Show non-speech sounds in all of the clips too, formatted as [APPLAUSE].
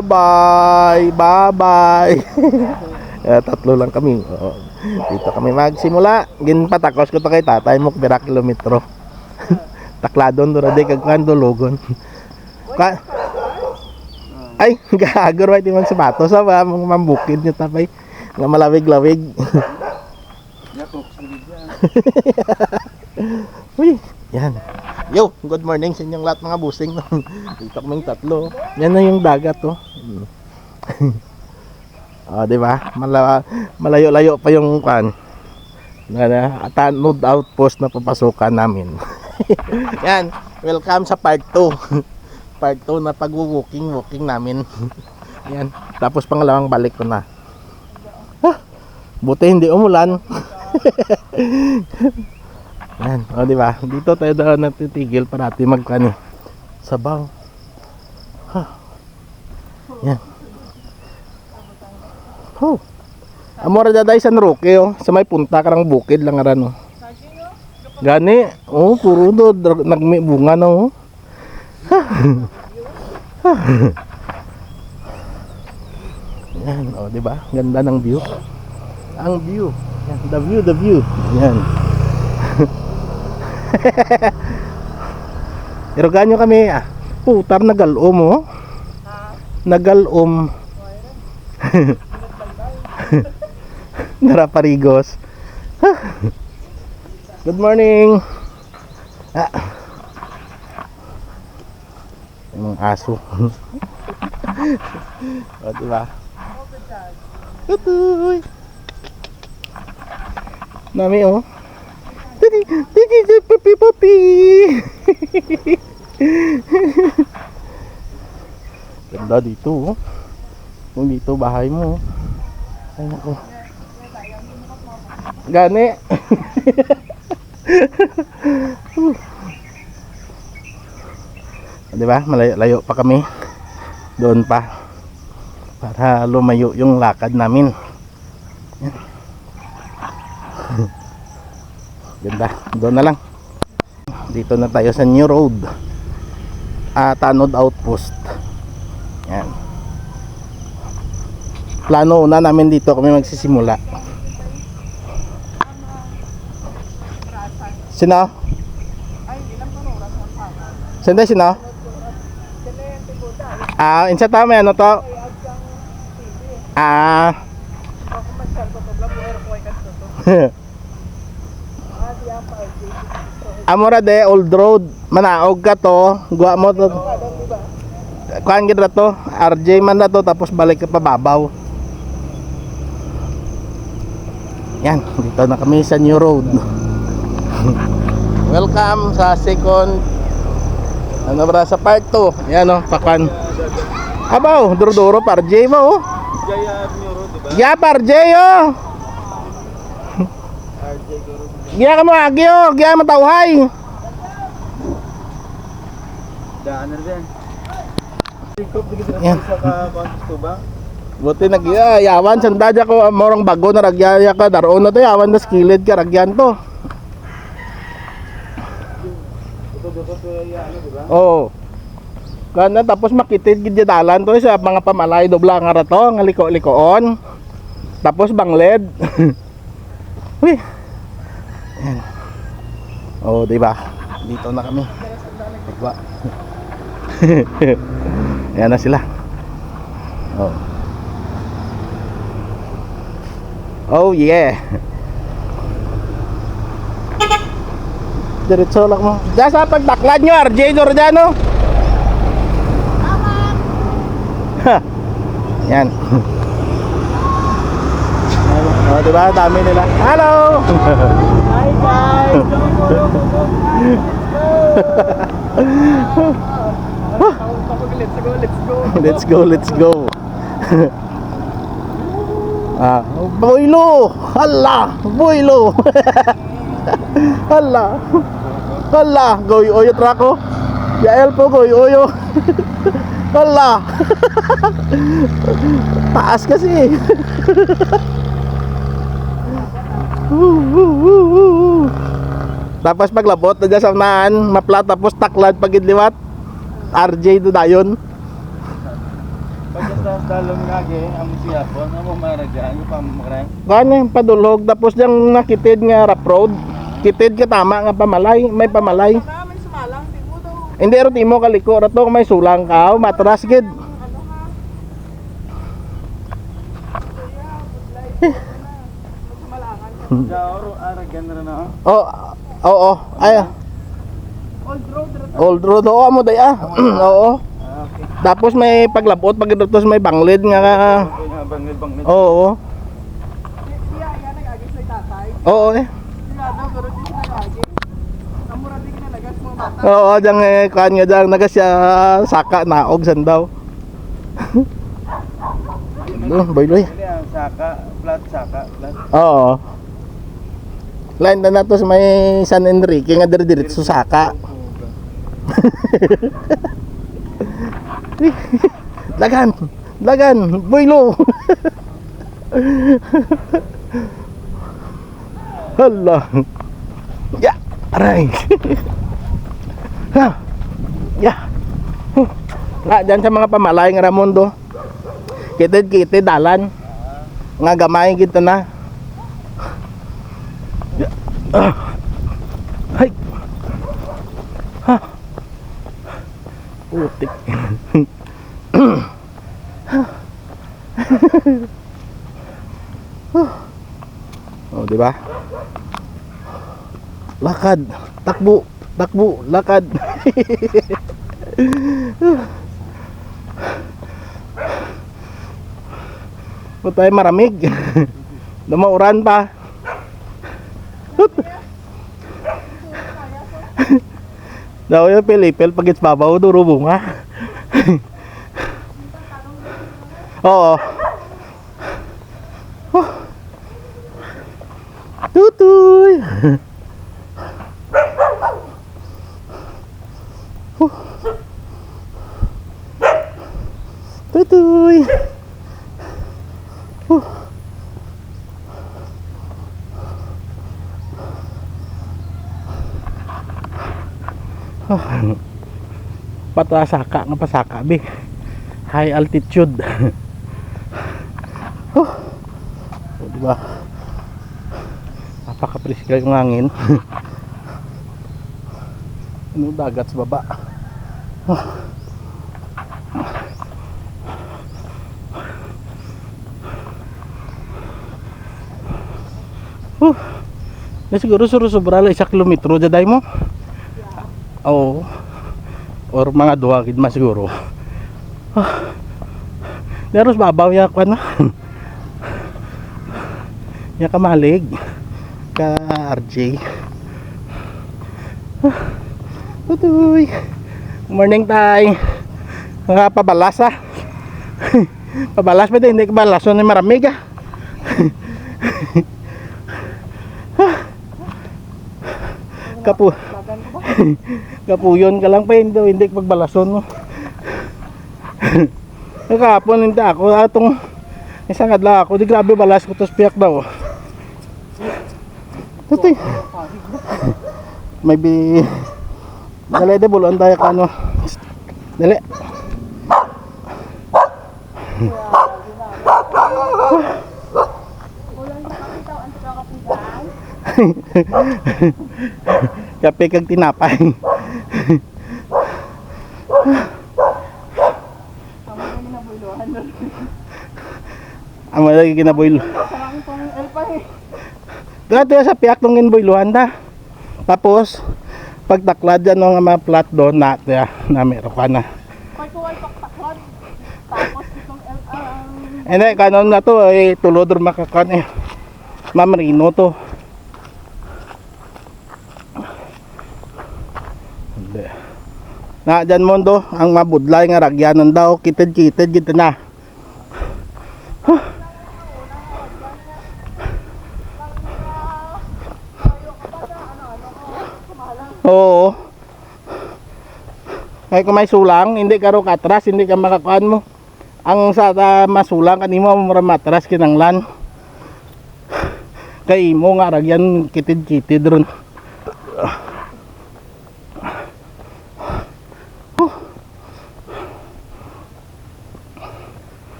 Bye-bye, bye-bye. [LAUGHS] Eh, tatlo lang kami. Oo. Dito kami magsimula. Ginpatakos ko to kay tatay mo pira kilometro. [LAUGHS] Takladon do ra di kag kan dulugon. Ka Ay, gagor wa di man sapatos sa ba mga mambukid niyo tapay. Nga malawig-lawig. [LAUGHS] Uy, yan. Yo, good morning sa inyong lahat mga busing. [LAUGHS] Dito kaming tatlo. Yan na yung dagat oh. [LAUGHS] Ah, di ba? Mala, malayo-layo pa yung kan. Na, na tanod outpost na papasukan namin. [LAUGHS] Yan, welcome sa part 2. part 2 na pag-walking walking namin. Yan, tapos pangalawang balik ko na. Ah, buti hindi umulan. Yan, o di ba? Dito tayo daw natitigil parati magkani. Sabaw. Ha. Yan. Oh. Amora daday sa Roque oh. Sa may punta karang bukid lang aran oh. Gani, oh puro do dra- nagmi bunga na oh. Yan, oh, di ba? Ganda ng view. Ang view. Yan, the view, the view. Yan. [LAUGHS] [LAUGHS] Irogan nyo kami ah. Putar nagalom oh. Nagalom. [LAUGHS] Naraparigos. [LAUGHS] Good morning. Ah. Yung aso. o, diba? Tutoy. Nami, oh. Titi, titi, titi, papi, papi. Ganda dito, oh. Kung dito bahay mo, oh. Ay, naku. Gani. [LAUGHS] Di ba? Malayo-layo pa kami. Doon pa. Para lumayo yung lakad namin. Ganda. Doon na lang. Dito na tayo sa new road. Ah, Tanod Outpost. Yan. Plano una namin dito kami magsisimula. Sino? Sino sino? Ah, insa tama ano to? Ah. [LAUGHS] Amora de old road. Manaog ka to. Guwa mo to. Kuan gid to. RJ man na to tapos balik ka pa babaw. Yan dito na kami sa new road. [LAUGHS] Welcome sa second ano ba sa part 2 yan o pakan abaw duro-duro par J mo oh. Jaya Neuro, di ba? Ya par J oh. Giya ka mo agi oh, giya matawhay. Daan na rin. Yan. Buti nagyayawan sandadya ko morang bago na ragyaya ka daron na to yawan na skilled ka ragyan to. Oo. Kana tapos makitid gid dalan to sa mga pamalay dobla nga ra to nga liko-likoon. Tapos bangled. [LAUGHS] Uy. Yan. Oh, di ba? Dito na kami. Diba? [LAUGHS] Ayan na sila. Oh. Oh yeah. Diretso lang mo. Diyan sa pagdaklad nyo, RJ Dordano. Ha. Yan. [LAUGHS] Oh, di ba? Dami nila. Hello! [LAUGHS] Let's go, let's go. let's go, ah, boylo! Hala! Boylo! [LAUGHS] Hala! Hala! Goy oyo trako. Yael po goy oyo. [LAUGHS] Hala! [LAUGHS] Taas kasi. Tapos paglabot na dyan sa unahan, maplat tapos taklad pagidliwat. RJ do dayon. Pagkasta dalong lagi, ang siyapon, ang mamaragyan, yung pamamarang. Yung padulog tapos yung nakitid nga rap road. Kitid ka tama nga pamalay, may pamalay. Hindi ro timo kaliko rato may sulang ka, matras gid. [LAUGHS] Oh, oo, ay Old road, road. old road oo mo day ah. oo. Ah, okay. Tapos may paglabot pagdatos may banglid nga Okay nga, bangil, bangil. oo. Siya, yan nag-agis na tatay. Oo eh. Siya daw, pero di siya nag-agis. Amura di kinalagas mo bata. Oo, dang eh, kan nga dang naga siya saka naog sandaw. Doon, boyloy. Hindi, ang saka, flat saka, flat. Oo. Line na nato sa may San Enrique nga diri diretso saka. [LAUGHS] Dagan, dagan, boylo. Hala. Ya, aray. ha. Ya. Nga dyan sa mga pamalay nga Ramondo. Kitid kitid dalan. Nga gamay kita na. Ah. Hay. Ha. Putik. oh, di ba? Lakad, takbo, takbo, lakad. Huwag maramig. Lumauran pa. Daw yung pilipil pag it's babaw duro bunga. [LAUGHS] Oo. Oh. Tutoy. [LAUGHS] Tutoy. Patasaka nga pasaka be. High altitude. [LAUGHS] oh. O, diba? Napaka-presikal yung hangin. [LAUGHS] ano dagat sa baba. Oh. Oh. Na siguro suro sobra lang isa kilometro daday mo. Oo. Or mga duha gid mas siguro. Ah. Daros babaw ya ko na. [LAUGHS] ya kamalig ka RJ. Ah. Tutoy. Morning tay. Mga pabalas ah. [LAUGHS] pabalas pa din, hindi ka balas. So, maramig ah. [LAUGHS] Kapu. Kapuyon ka lang pa hindi, hindi pagbalason mo. [LAUGHS] Nakapon hindi ako atong isang adla ako di grabe balas ko tos piyak daw. Tutoy. May bi Dali de bulon tayo ka ano. Dali. [LAUGHS] Kape kag tinapay. Ang malagi kinaboy. Dati sa piyak nung inboyluhan ta. Tapos pagtaklad yan ng mga plat doon na ya, na meron ka na. Ay. Tapos itong ang Ene kanon na to eh tulod ro makakan eh. Mamarino to. Na dyan mondo, ang mabudlay nga ragyanan daw, kitid-kitid gito na. Huh. Oo. Kaya kung may sulang, hindi ka ro katras, hindi ka makakuan mo. Ang sa ta, masulang kanimo mura matras kinanglan. Kay mo nga ragyan kitid-kitid ron.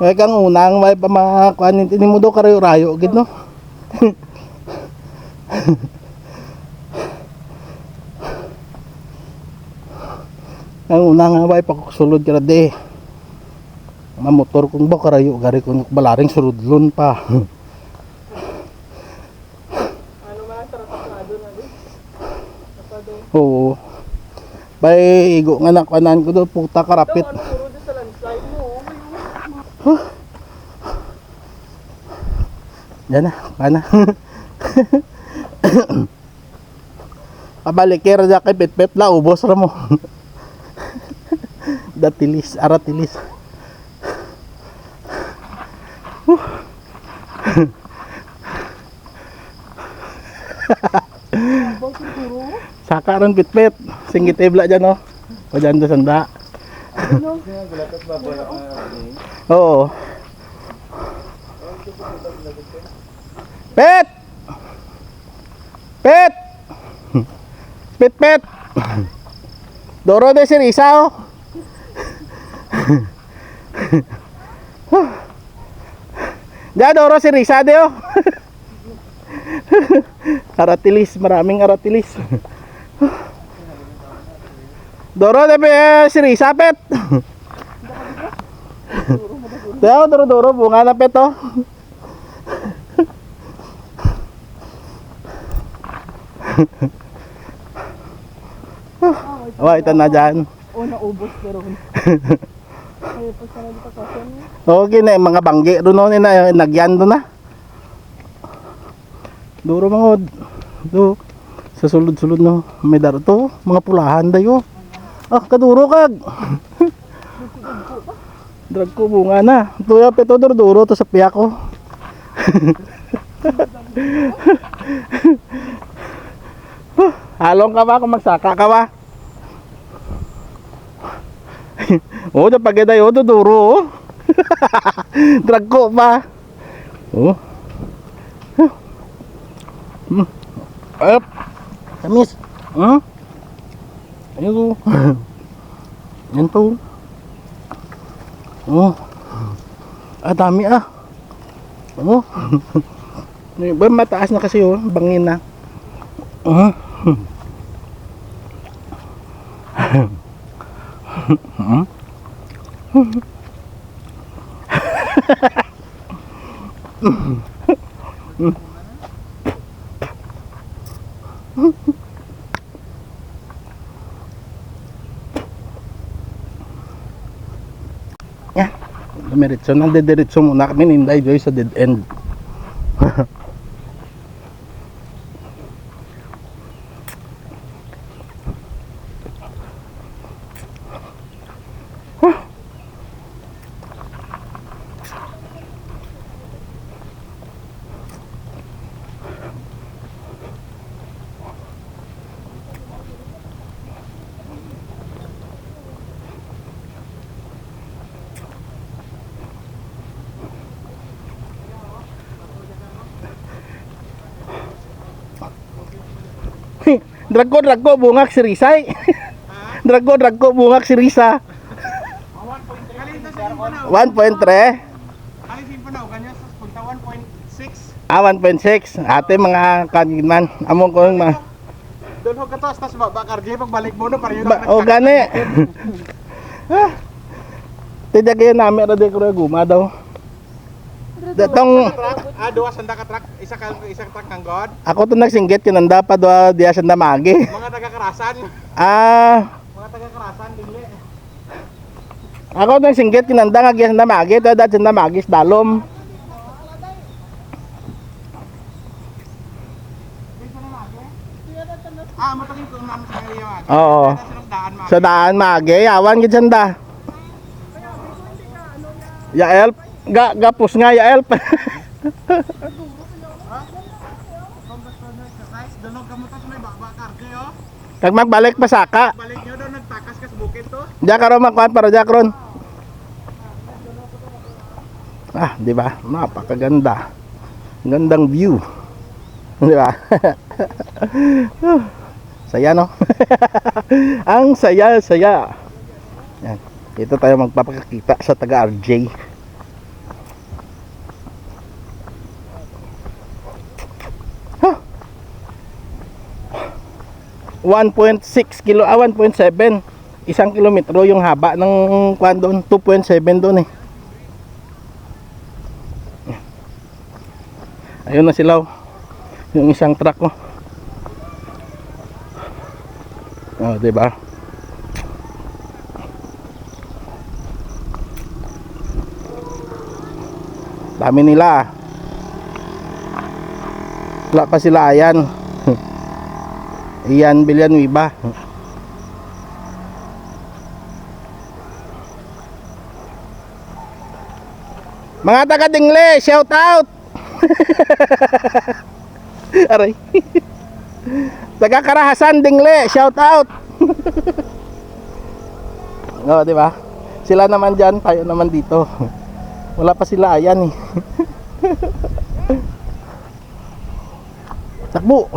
Kaya kang unang may pamakuan ni mo do karayo-rayo gid no. [LAUGHS] Ang unang nga may pakusulod ka de. Mamotor kung ba karayo gari kung balaring surudlon pa. [LAUGHS] Ano man, tara-taklado na din. Tapado. Oo. Bay igo nga nakuanan ko do puta karapit. Ano oh. Yan na, kana. Pabalikir na [COUGHS] kay pet-pet la, ubos ra mo. [LAUGHS] Datilis, aratilis. Siguro. Saka ron pit-pet. Singgit ebla dyan, no? O dyan sanda. Ano? Oo. Pet! Pet! Pet, pet! Doro de si Risa, oh. Diyan, Doro si Risa, de, oh. aratilis, maraming aratilis. Doro de eh, si Risa, pet. Diyan, Doro, Doro, bunga na, pet, oh. Oh, ito na dyan. O, naubos na ron. Okay na, mga banggi doon no, na, nagyan doon na. Duro mga do sa sulod-sulod no, may daro to, mga pulahan dayo. Ah, kaduro kag. Drag ko bunga na. Tuya peto duro duro to sa piyak ko. Halong ka ba kung magsaka ka ba? oh, na pagay oh, duro oh. [LAUGHS] Drag ko pa. Oh. Hmm. Up. Kamis. Hmm? Ayun. [LAUGHS] Yan to. Oh. Ah, dami ah. Oh. [LAUGHS] Ba mataas na kasi oh, bangin na. Oh. Hmm? [LAUGHS] Yan. Dumiretso nang dediretso muna kami ninday Joy sa dead end. Drago, drago, bungak si Risay. drago, drago, bungak si Risa. 1.3. Alisin pa na, ganyan sa punta 1.6. Ah, 1.6. Ate, mga kanigman. Among ko mga... Doon ho katos, tas babak RJ, pagbalik mo na, parang yun Ba, o gani. [LAUGHS] Tidak kayo namin ra di ko guma daw. Datong ah, dua sanda ka truck, isa ka isa ka truck kang god. ako to nagsinggit kinanda pa do diya sa damagi. Mga taga-karasan, Ah, mga taga-karasan dili. ako to nagsinggit kinanda nga giya sa damagi to dad sa damagi sa dalom. Ah, mo tagin ko naman sa area. Oo. Sa daan magi, awan gid sanda. Ya elp, ga gapos nga ya elp. Kag [LAUGHS] magbalik pa saka. Balik nyo daw nagtakas ka sa bukid to. Diya karon makuan para diya karon. Ah, di ba? Napakaganda. Gandang view. [LAUGHS] Di ba? [LAUGHS] saya no? Ang saya, saya. Yan. Ito tayo magpapakita sa taga RJ. 1.6 kilo, ah 1.7 isang kilometro yung haba ng kwan doon 2.7 doon eh. Ayun na sila oh. yung isang truck oh. Oh di ba dami nila ah. wala pa sila ayan Iyan Villanueva Mga taga [LAUGHS] Dingle, shout out. Aray. taga Karahasan Dingle, shout out. oh, di ba? Sila naman diyan, tayo naman dito. [LAUGHS] Wala pa sila ayan eh. [LAUGHS] Takbo.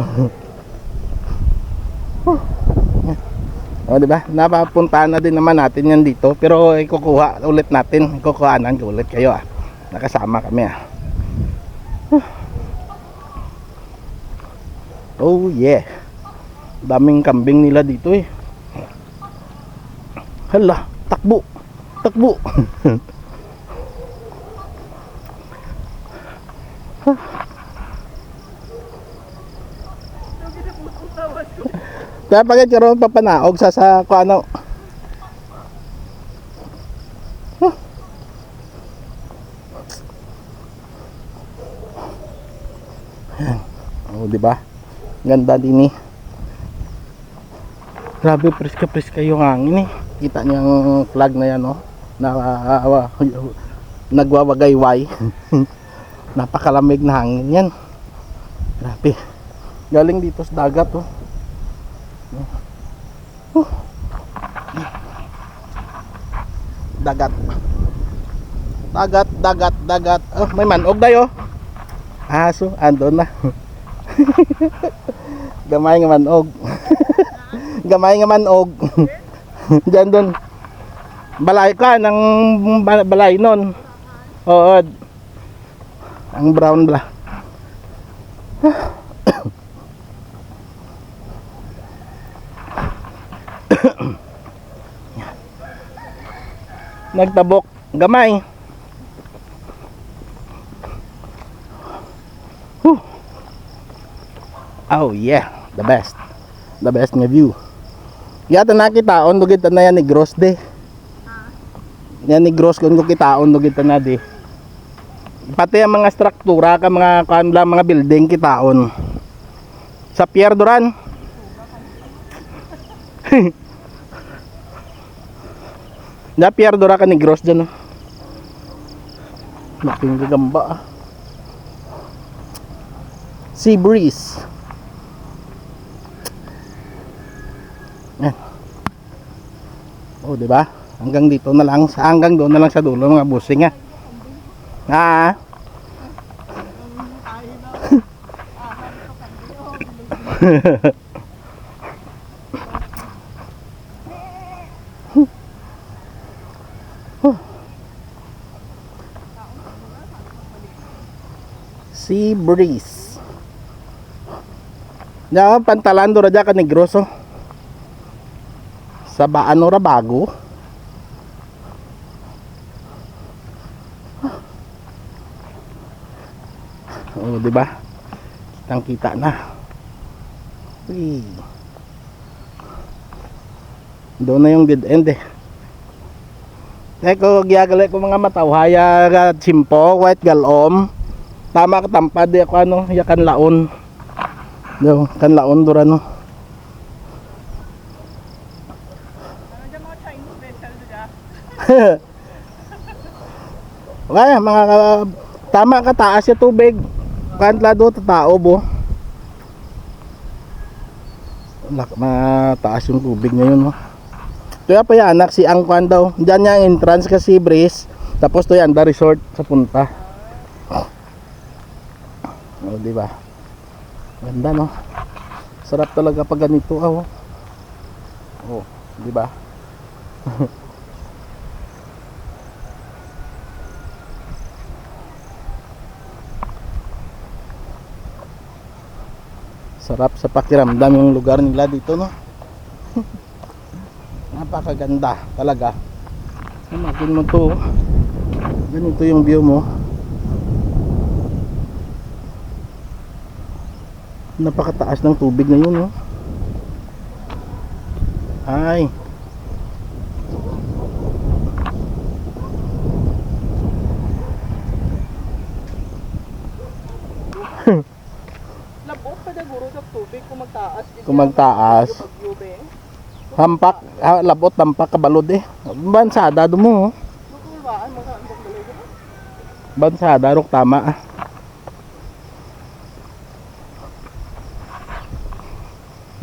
Oh, di ba? Napapuntahan na din naman natin yan dito. Pero ikukuha ulit natin. Ikukuhanan ko ulit kayo ah. Nakasama kami ah. Oh yeah. Daming kambing nila dito eh. Hala, takbo. Takbo. [LAUGHS] Kaya pagkat karoon papanaog sa sa kung ano. Huh. Oh, di ba? Ganda din eh. Grabe preska preska yung hangin eh. Kita niyo ang flag na yan oh. Na uh, nagwawagayway. [LAUGHS] Napakalamig na hangin yan. Grabe. Galing dito sa dagat oh. Dagat. Dagat dagat dagat. Oh may manog dayo. Aso andon na. [LAUGHS] Gamay nga manog [LAUGHS] gamay nga manog [LAUGHS] diyan doon balay ka ng ba- balay nun. Oo ang brown bla [COUGHS] nagtabok. Gamay. Whew. oh yeah. The best. The best nga view. Yata nakita on dugit na yan ni gross de yan ni gross kung ko kitaon dugit na di. Pati ang mga struktura ka mga kanla mga building kitaon. Sa Pierre Duran Na Pierre Dora ka ni Gross dyan. Oh. Laking gagamba ah. Sea breeze. Yan. Oh, di ba? Hanggang dito na lang, sa hanggang doon na lang sa dulo mga busing ah. Ah. [LAUGHS] breeze na pantalando ra ka negroso. Sa baano ra bago? Oh di ba? Kitang kita na. Uy. doon na yung dead end eh. Eko, giyagalay ko mga matawhaya, chimpo, white galom. Tama ka tampad di ako ano, yakan laon. Yo, kan laon dura no. [LAUGHS] Kaya mga ka- tama ka taas yung tubig. Kantla do tao bo. Lak mataas yung tubig ngayon no. Kaya pa yan anak si Angkwan daw. Diyan niya entrance kasi breeze. Tapos to yan the resort sa punta. Oh, di ba? Ganda no. Sarap talaga pag ganito ah. Oh, oh di ba? [LAUGHS] Sarap sa pakiramdam yung lugar nila dito, no? [LAUGHS] Napakaganda talaga. Imagine mo to. Ganito yung view mo. Napakataas ng tubig na yun, no? Ay. [LAUGHS] Labot pa dyan guro sa tubig kung magtaas. Kung magtaas. Hampak, ah, labot, tampak, kabalod eh. Bansada do mo, oh. Lukulwaan mo sa ambang balay dyan. Bansada, rok tama ah.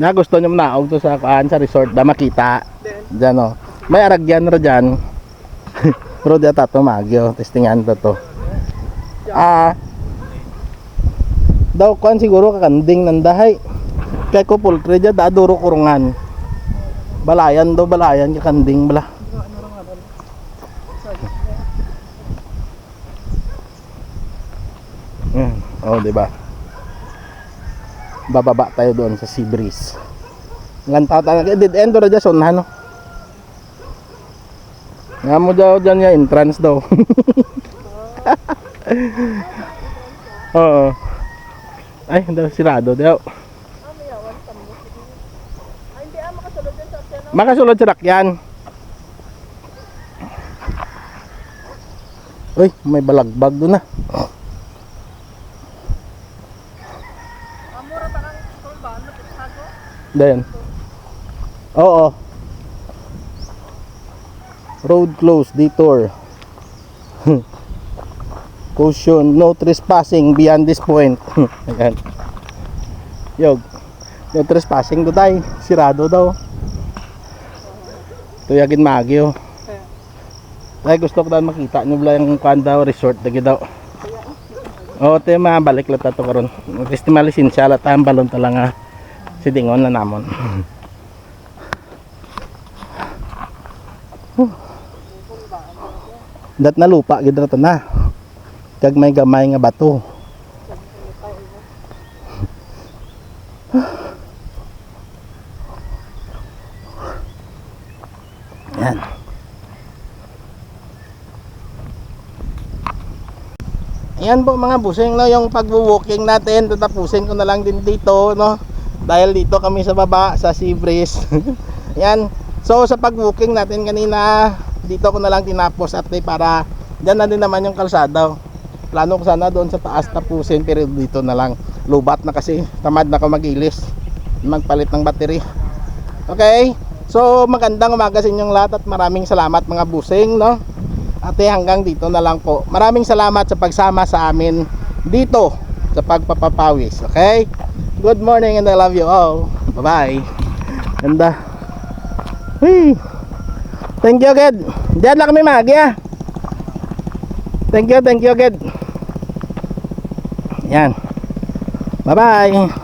Na gusto nyo naog to sa kaan sa resort da makita. Diyan oh. May aragyan ra dyan. Pero [LAUGHS] di ata to magyo. Testingan to to. Ah. Daw kuan siguro kakanding nandahay. Kay ko poultry dyan da duro kurungan. Balayan daw balayan kakanding bala. Yan. Oh, di ba? Bababa tayo doon sa sea breeze. Lantaw tayo. Dead end ra dyan son ano. Nga mo daw dyan yung entrance daw. [LAUGHS] Oo. Ay, daw sirado daw. ah, makasulod sa rakyan. Uy, may balagbag doon na. Amura pa ng kulbaan na Dayan. Oo. Road closed, detour. [LAUGHS] Caution, no trespassing beyond this point. [LAUGHS] Ayan. Yog. No trespassing do tay. Sirado daw. Tuyagin magyo. Ay gusto ko daw makita nyo bala yung kuan resort dagi daw. Oo, te mabalik lang tato karon. Festival lisensya la tayong balon talaga. Sidingon na namon. Dat na lupa gid ra to na. Kag may gamay nga bato. Yan. Ayan po mga busing no, yung pagwo-walking natin, tatapusin ko na lang din dito no. Dahil dito kami sa baba sa Sea Breeze. [LAUGHS] Ayan. So sa pag-walking natin kanina, dito ko na lang tinapos at para diyan na din naman yung kalsada. Plano ko sana doon sa taas tapusin pero dito na lang. Lubat na kasi, tamad na ako mag-ilis. Magpalit ng battery. Okay? So magandang umaga sa inyong lahat at maraming salamat mga busing no. Ate hanggang dito na lang po. Maraming salamat sa pagsama sa amin dito sa pagpapapawis. Okay? Good morning and I love you all. Bye-bye. Ganda. Hey. Thank you, Ged. Diyan lang kami magi ah. Thank you, thank you, Ged. Yan. Bye-bye.